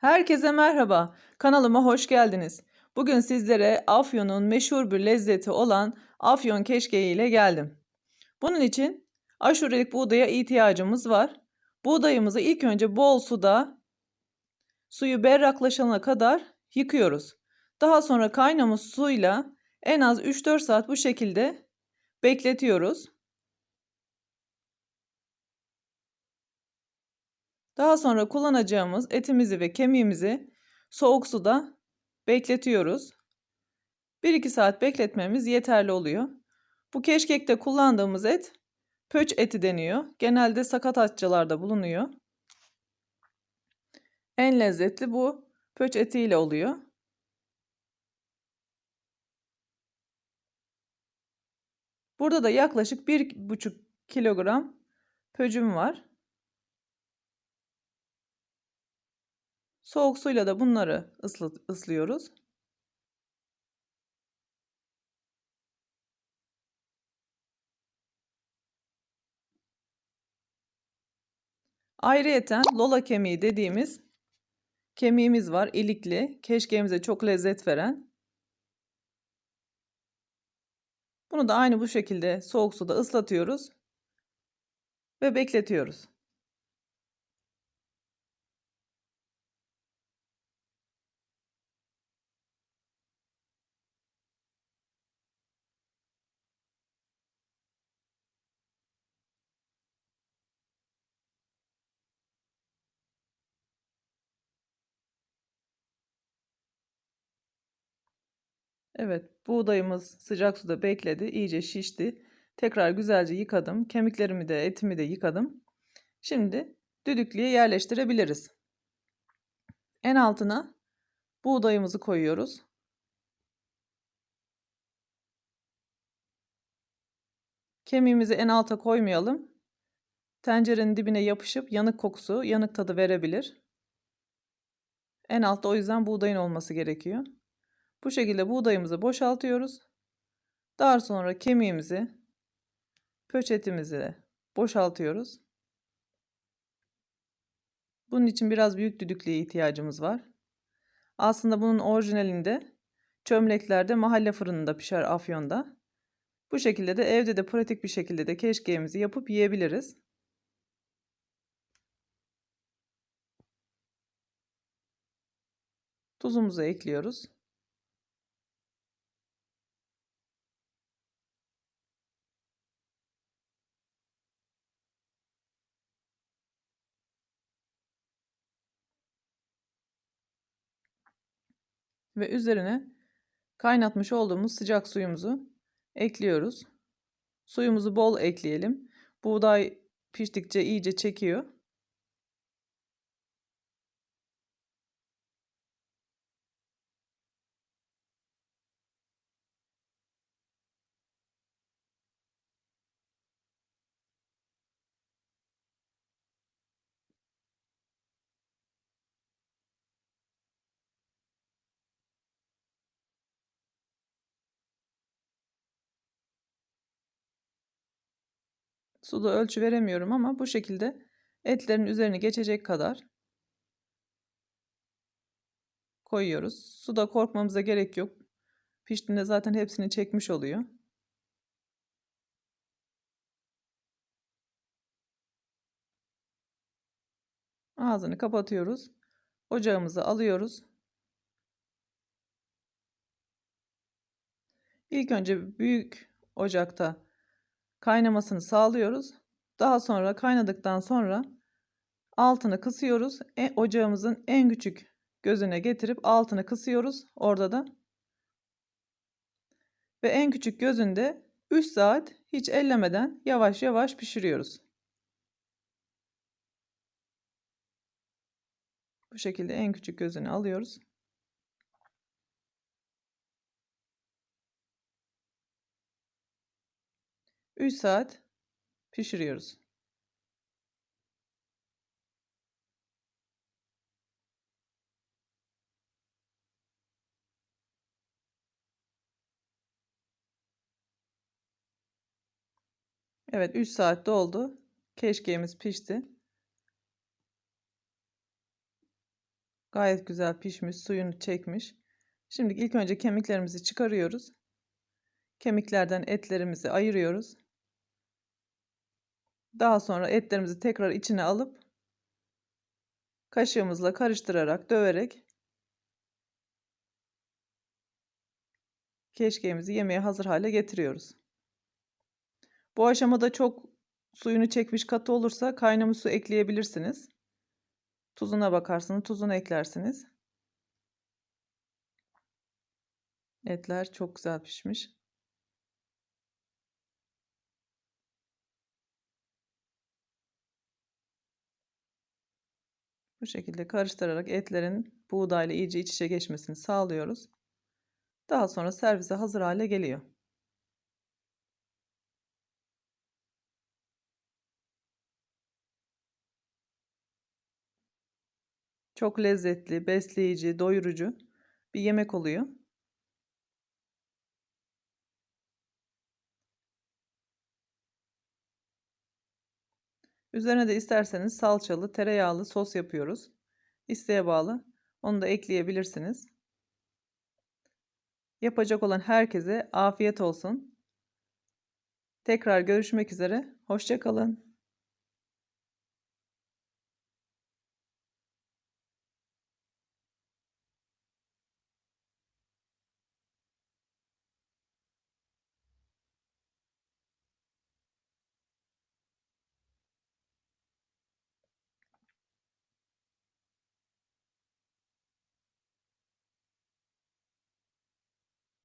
Herkese merhaba. Kanalıma hoş geldiniz. Bugün sizlere Afyon'un meşhur bir lezzeti olan Afyon keşkeği ile geldim. Bunun için aşurelik buğdaya ihtiyacımız var. Buğdayımızı ilk önce bol suda suyu berraklaşana kadar yıkıyoruz. Daha sonra kaynamış suyla en az 3-4 saat bu şekilde bekletiyoruz. Daha sonra kullanacağımız etimizi ve kemiğimizi soğuk suda bekletiyoruz. 1-2 saat bekletmemiz yeterli oluyor. Bu keşkekte kullandığımız et pöç eti deniyor. Genelde sakatatçılarda bulunuyor. En lezzetli bu pöç etiyle oluyor. Burada da yaklaşık 1,5 kilogram pöcüm var. Soğuk suyla da bunları ıslat, ıslıyoruz. Ayrıyeten lola kemiği dediğimiz kemiğimiz var. ilikli. Keşkeğimize çok lezzet veren. Bunu da aynı bu şekilde soğuk suda ıslatıyoruz ve bekletiyoruz. Evet, buğdayımız sıcak suda bekledi, iyice şişti. Tekrar güzelce yıkadım. Kemiklerimi de, etimi de yıkadım. Şimdi düdüklüye yerleştirebiliriz. En altına buğdayımızı koyuyoruz. Kemiğimizi en alta koymayalım. Tencerenin dibine yapışıp yanık kokusu, yanık tadı verebilir. En altta o yüzden buğdayın olması gerekiyor. Bu şekilde buğdayımızı boşaltıyoruz. Daha sonra kemiğimizi, pöçetimizi boşaltıyoruz. Bunun için biraz büyük düdüklüye ihtiyacımız var. Aslında bunun orijinalinde çömleklerde mahalle fırınında pişer Afyon'da. Bu şekilde de evde de pratik bir şekilde de keşkeğimizi yapıp yiyebiliriz. Tuzumuzu ekliyoruz. Ve üzerine kaynatmış olduğumuz sıcak suyumuzu ekliyoruz. Suyumuzu bol ekleyelim. Buğday piştikçe iyice çekiyor. Suda ölçü veremiyorum ama bu şekilde etlerin üzerine geçecek kadar koyuyoruz. Suda korkmamıza gerek yok. Piştiğinde zaten hepsini çekmiş oluyor. Ağzını kapatıyoruz. Ocağımızı alıyoruz. İlk önce büyük ocakta kaynamasını sağlıyoruz. Daha sonra kaynadıktan sonra altını kısıyoruz. E, ocağımızın en küçük gözüne getirip altını kısıyoruz orada da. Ve en küçük gözünde 3 saat hiç ellemeden yavaş yavaş pişiriyoruz. Bu şekilde en küçük gözünü alıyoruz. Üç saat pişiriyoruz. Evet 3 saat doldu. Keşkeğimiz pişti. Gayet güzel pişmiş, suyunu çekmiş. Şimdi ilk önce kemiklerimizi çıkarıyoruz. Kemiklerden etlerimizi ayırıyoruz. Daha sonra etlerimizi tekrar içine alıp kaşığımızla karıştırarak, döverek keşkeğimizi yemeğe hazır hale getiriyoruz. Bu aşamada çok suyunu çekmiş katı olursa kaynamış su ekleyebilirsiniz. Tuzuna bakarsınız, tuzunu eklersiniz. Etler çok güzel pişmiş. Bu şekilde karıştırarak etlerin buğdayla iyice iç içe geçmesini sağlıyoruz. Daha sonra servise hazır hale geliyor. Çok lezzetli, besleyici, doyurucu bir yemek oluyor. Üzerine de isterseniz salçalı, tereyağlı sos yapıyoruz. İsteğe bağlı. Onu da ekleyebilirsiniz. Yapacak olan herkese afiyet olsun. Tekrar görüşmek üzere. Hoşçakalın.